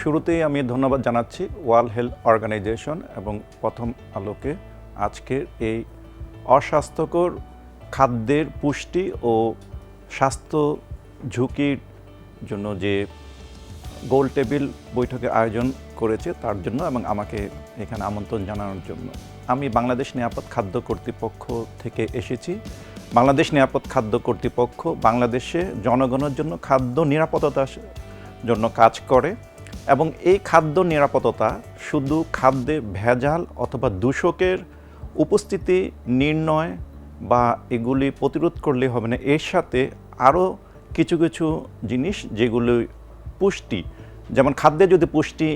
শুরুতেই আমি ধন্যবাদ জানাচ্ছি ওয়ার্ল্ড হেলথ অর্গানাইজেশন এবং প্রথম আলোকে আজকের এই অস্বাস্থ্যকর খাদ্যের পুষ্টি ও স্বাস্থ্য ঝুঁকির জন্য যে গোল টেবিল বৈঠকে আয়োজন করেছে তার জন্য এবং আমাকে এখানে আমন্ত্রণ জানানোর জন্য। আমি বাংলাদেশ নিরাপদ খাদ্য কর্তৃপক্ষ থেকে এসেছি। বাংলাদেশ নিরাপদ খাদ্য কর্তৃপক্ষ বাংলাদেশে জনগণের জন্য খাদ্য নিরাপত্তার জন্য কাজ করে। এবং এই খাদ্য নিরাপত্তা শুধু খাদ্যে ভেজাল অথবা দূষকের উপস্থিতি নির্ণয় বা এগুলি প্রতিরোধ করলে হবে না। এর সাথে আরও কিছু কিছু জিনিস যেগুলো পুষ্টি, যেমন খাদ্যে যদি পুষ্টি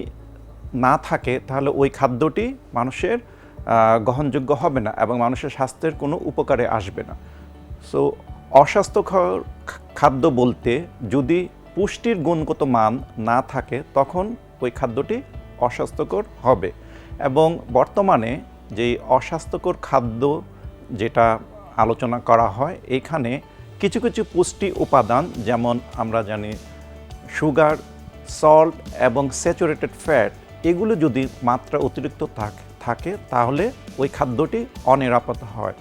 না থাকে, তাহলে ওই খাদ্যটি মানুষের গ্রহণযোগ্য হবে না এবং মানুষের স্বাস্থ্যের কোনো উপকারে আসবে না। সো অস্বাস্থ্যকর খাদ্য বলতে যদি পুষ্টির গুণগত মান না থাকে, তখন ওই খাদ্যটি অস্বাস্থ্যকর হবে। এবং বর্তমানে যেই অস্বাস্থ্যকর খাদ্য যেটা আলোচনা করা হয়, এখানে কিছু কিছু পুষ্টি উপাদান, যেমন আমরা জানি সুগার, সল্ট এবং স্যাচুরেটেড ফ্যাট, এগুলো যদি মাত্রা অতিরিক্ত থাক- তাহলে ওই খাদ্যটি অনিরাপদ হয়।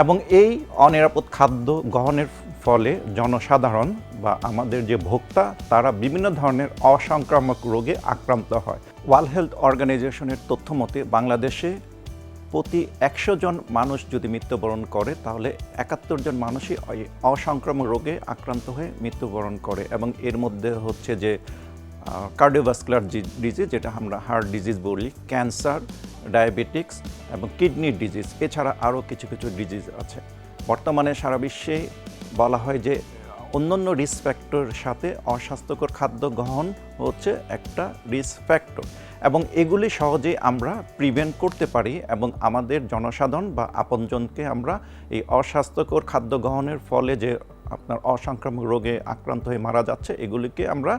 এবং এই অনিরাপদ খাদ্য গ্রহণের ফলে জনসাধারণ বা আমাদের যে ভোক্তা, তারা বিভিন্ন ধরনের অসংক্রামক রোগে আক্রান্ত হয়। ওয়ার্ল্ড হেলথ অর্গানাইজেশনের তথ্য মতে, বাংলাদেশে প্রতি একশো জন মানুষ যদি মৃত্যুবরণ করে, তাহলে একাত্তর জন মানুষই অসংক্রামক রোগে আক্রান্ত হয়ে মৃত্যুবরণ করে এবং এর মধ্যে হচ্ছে যে কার্ডিওভাস্কুলার ডিজিজ যেটা আমরা হার্ট ডিজিজ বলি ক্যান্সার ডায়াবেটিক্স এবং কিডনি ডিজিজ, এছাড়া আরও কিছু কিছু ডিজিজ আছে। বর্তমানে সারা বিশ্বে বলা হয় যে অন্যান্য রিস্ক ফ্যাক্টর সাথে অস্বাস্থ্যকর খাদ্য গ্রহণ হচ্ছে একটা রিস্ক ফ্যাক্টর এবং এগুলি সহজেই আমরা প্রিভেন্ট করতে পারি এবং আমাদের জনসাধারণ বা আপনজনকে আমরা এই অস্বাস্থ্যকর খাদ্য গ্রহণের ফলে যে আপনার অসংক্রামক রোগে আক্রান্ত হয়ে মারা যাচ্ছে, এগুলিকে আমরা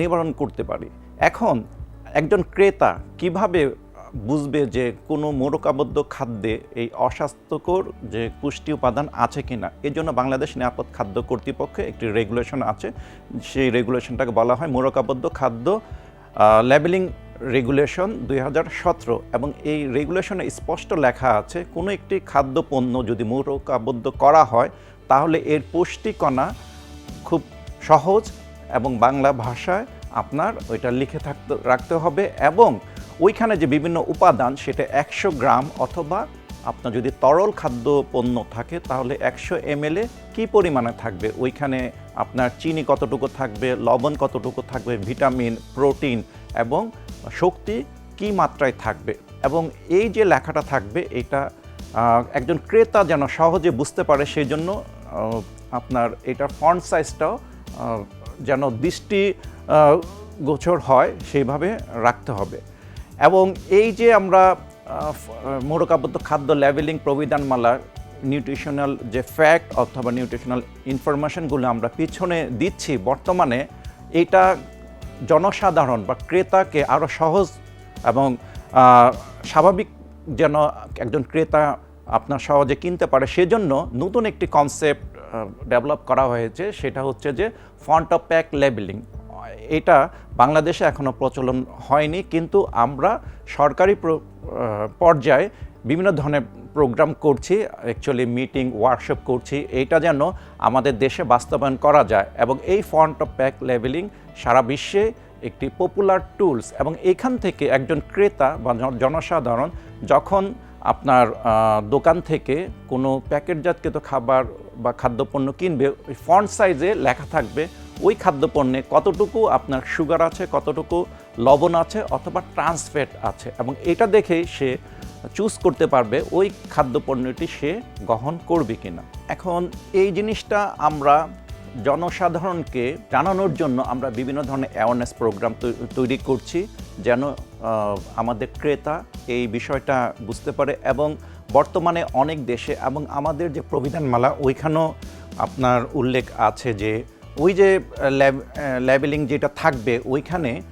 নিবারণ করতে পারি। এখন একজন ক্রেতা কীভাবে বুঝবে যে কোনো মোরকাবদ্ধ খাদ্যে এই অস্বাস্থ্যকর যে পুষ্টি উপাদান আছে কিনা? এর জন্য বাংলাদেশ নিরাপদ খাদ্য কর্তৃপক্ষে একটি রেগুলেশন আছে। সেই রেগুলেশনটাকে বলা হয় মোরকাবদ্ধ খাদ্য লেবেলিং রেগুলেশন দুই হাজার সতেরো এবং এই রেগুলেশনে স্পষ্ট লেখা আছে, কোনো একটি খাদ্য পণ্য যদি মোড়কাবদ্ধ করা হয়, তাহলে এর পুষ্টিকণা খুব সহজ এবং বাংলা ভাষায় আপনার ওইটা লিখে থাকতে রাখতে হবে এবং ওইখানে যে বিভিন্ন উপাদান সেটা একশো গ্রাম অথবা আপনার যদি তরল খাদ্য পণ্য থাকে তাহলে একশো এম এমএলএ কী পরিমাণে থাকবে? ওইখানে আপনার চিনি কতটুকু থাকবে, লবণ কতটুকু থাকবে, ভিটামিন, প্রোটিন এবং শক্তি কি মাত্রায় থাকবে? এবং এই যে লেখাটা থাকবে এটা একজন ক্রেতা যেন সহজে বুঝতে পারে সেই জন্য আপনার এটার ফন্ট সাইজটাও যেন দৃষ্টি গোচর হয়, সেইভাবে রাখতে হবে। এবং এই যে আমরা মোড়কাবদ্ধ খাদ্য লেভেলিং প্রবিধানমালার নিউট্রিশনাল যে ফ্যাক্ট অথবা নিউট্রিশনাল ইনফরমেশনগুলো আমরা পিছনে দিচ্ছি বর্তমানে, এটা জনসাধারণ বা ক্রেতাকে আরও সহজ এবং স্বাভাবিক যেন একজন ক্রেতা আপনার সহজে কিনতে পারে, সেজন্য নতুন একটি কনসেপ্ট ডেভেলপ করা হয়েছে, সেটা হচ্ছে যে ফন্ট অফ প্যাক লেবেলিং এটা বাংলাদেশে এখনও প্রচলন হয়নি, কিন্তু আমরা সরকারি পর্যায়ে বিভিন্ন ধরনের প্রোগ্রাম করছি অ্যাকচুয়ালি মিটিং ওয়ার্কশপ করছি এইটা যেন আমাদের দেশে বাস্তবায়ন করা যায় এবং এই ফন্ট অফ প্যাক লেভেলিং সারা বিশ্বে একটি পপুলার টুলস এবং এখান থেকে একজন ক্রেতা বা জনসাধারণ যখন আপনার দোকান থেকে কোনো প্যাকেটজাতকৃত খাবার বা খাদ্যপণ্য কিনবে, ওই ফন্ট সাইজে লেখা থাকবে ওই খাদ্যপণ্যে কতটুকু আপনার সুগার আছে, কতটুকু লবণ আছে অথবা ট্রান্সফ্যাট আছে এবং এটা দেখেই সে চুজ করতে পারবে ওই খাদ্যপণ্যটি সে গ্রহণ করবে কিনা। এখন এই জিনিসটা আমরা জনসাধারণকে জানানোর জন্য আমরা বিভিন্ন ধরনের অ্যাওয়ারনেস প্রোগ্রাম তৈরি করছি যেন আমাদের ক্রেতা এই বিষয়টা বুঝতে পারে এবং বর্তমানে অনেক দেশে এবং আমাদের যে প্রবিধানমালা ওইখানেও আপনার উল্লেখ আছে যে ওই যে লেবেলিং যেটা থাকবে ওইখানে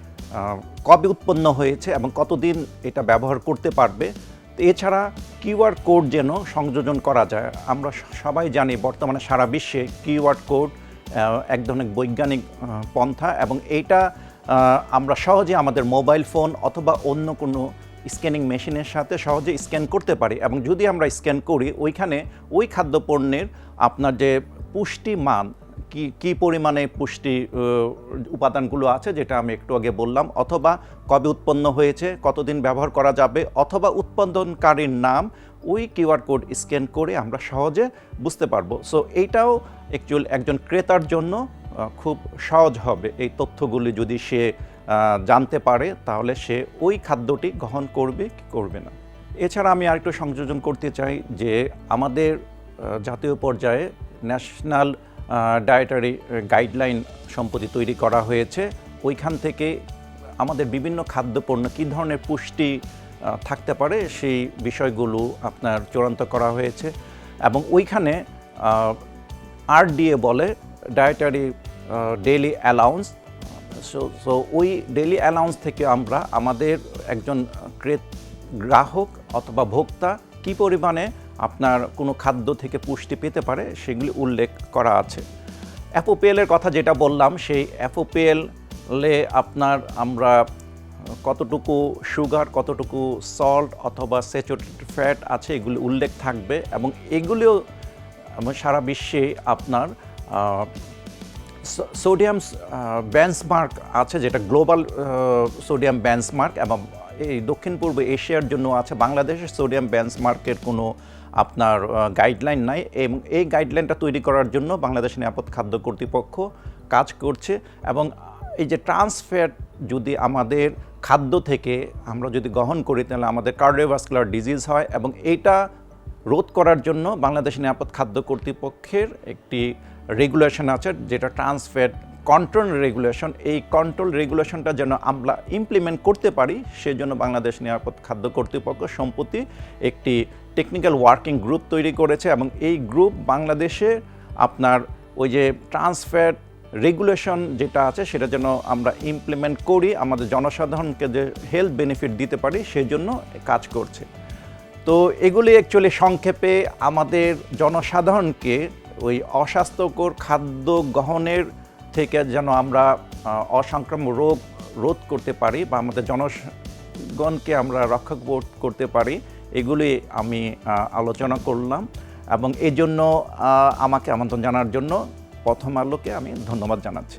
কবে উৎপন্ন হয়েছে এবং কতদিন এটা ব্যবহার করতে পারবে এছাড়া কিউআর কোড যেন সংযোজন করা যায়। আমরা সবাই জানি বর্তমানে সারা বিশ্বে কিউআর কোড এক ধরনের বৈজ্ঞানিক পন্থা এবং আহ, আমরা সহজে আমাদের মোবাইল ফোন অথবা অন্য কোনো স্ক্যানিং মেশিনের সাথে সহজে স্ক্যান করতে পারি এবং যদি আমরা স্ক্যান করি ওইখানে ওই খাদ্যপণ্যের আপনার যে পুষ্টি মান কি কি পরিমাণে পুষ্টি উপাদানগুলো আছে যেটা আমি একটু আগে বললাম, অথবা কবে উৎপন্ন হয়েছে, কতদিন ব্যবহার করা যাবে, অথবা উৎপাদনকারীর নাম, ওই কিউআর কোড স্ক্যান করে আমরা সহজে বুঝতে পারব। সো এইটাও অ্যাকচুয়াল একজন ক্রেতার জন্য খুব সহজ হবে। এই তথ্যগুলি যদি সে জানতে পারে, তাহলে সে ওই খাদ্যটি গ্রহণ করবে কি করবে না। এছাড়া আমি আরেকটু সংযোজন করতে চাই যে আমাদের জাতীয় পর্যায়ে ন্যাশনাল ডায়েটারি গাইডলাইন সম্প্রতি তৈরি করা হয়েছে। ওইখান থেকে আমাদের বিভিন্ন খাদ্যপণ্য কী ধরনের পুষ্টি থাকতে পারে সেই বিষয়গুলো আপনার চূড়ান্ত করা হয়েছে। এবং ওইখানে আরডিএ বলে dietary daily allowance so so ওই ডেইলি অ্যালাউন্স থেকে আমরা আমাদের একজন ক্রেত, গ্রাহক অথবা ভোক্তা কি পরিমাণে আপনার কোনো খাদ্য থেকে পুষ্টি পেতে পারে, সেগুলি উল্লেখ করা আছে। অ্যাপোপিএলের কথা যেটা বললাম, সেই অ্যাপোপিএলে আপনার আমরা কতটুকু সুগার, কতটুকু সল্ট অথবা স্যাচুরেটেড ফ্যাট আছে, এগুলি উল্লেখ থাকবে এবং এগুলিও সারা বিশ্বে আপনার সোডিয়াম বেঞ্চমার্ক আছে, যেটা গ্লোবাল সোডিয়াম বেঞ্চমার্ক এবং এই দক্ষিণ পূর্ব এশিয়ার জন্য আছে বাংলাদেশের সোডিয়াম বেঞ্চমার্কের কোনো আপনার গাইডলাইন নাই এবং এই গাইডলাইনটা তৈরি করার জন্য বাংলাদেশ নিরাপদ খাদ্য কর্তৃপক্ষ কাজ করছে এবং এই যে ট্রান্সফ্যাট যদি আমাদের খাদ্য থেকে আমরা যদি গ্রহণ করি, তাহলে আমাদের কার্ডিওভাস্কুলার ডিজিজ হয় এবং এইটা রোধ করার জন্য বাংলাদেশ নিরাপদ খাদ্য কর্তৃপক্ষের একটি রেগুলেশন আছে যেটা ট্রান্সফ্যাট কন্ট্রোল রেগুলেশন এই কন্ট্রোল রেগুলেশনটা যেন আমরা ইমপ্লিমেন্ট করতে পারি, সেজন্য বাংলাদেশ নিরাপদ খাদ্য কর্তৃপক্ষ সম্প্রতি একটি টেকনিক্যাল ওয়ার্কিং গ্রুপ তৈরি করেছে এবং এই গ্রুপ বাংলাদেশে আপনার ওই যে ট্রান্সফ্যাট রেগুলেশন যেটা আছে, সেটা যেন আমরা ইমপ্লিমেন্ট করি, আমাদের জনসাধারণকে যে হেলথ বেনিফিট দিতে পারি সেই জন্য কাজ করছে। তো এগুলি অ্যাকচুয়ালি সংক্ষেপে আমাদের জনসাধারণকে ওই অস্বাস্থ্যকর খাদ্য গ্রহণের থেকে যেন আমরা অসংক্রাম্য অসংক্রামক রোগ রোধ করতে পারি বা আমাদের জনগণকে আমরা রক্ষা করতে পারি, এগুলি আমি আলোচনা করলাম এবং এই জন্য আমাকে আমন্ত্রণ জানার জন্য প্রথম আলোকে আমি ধন্যবাদ জানাচ্ছি।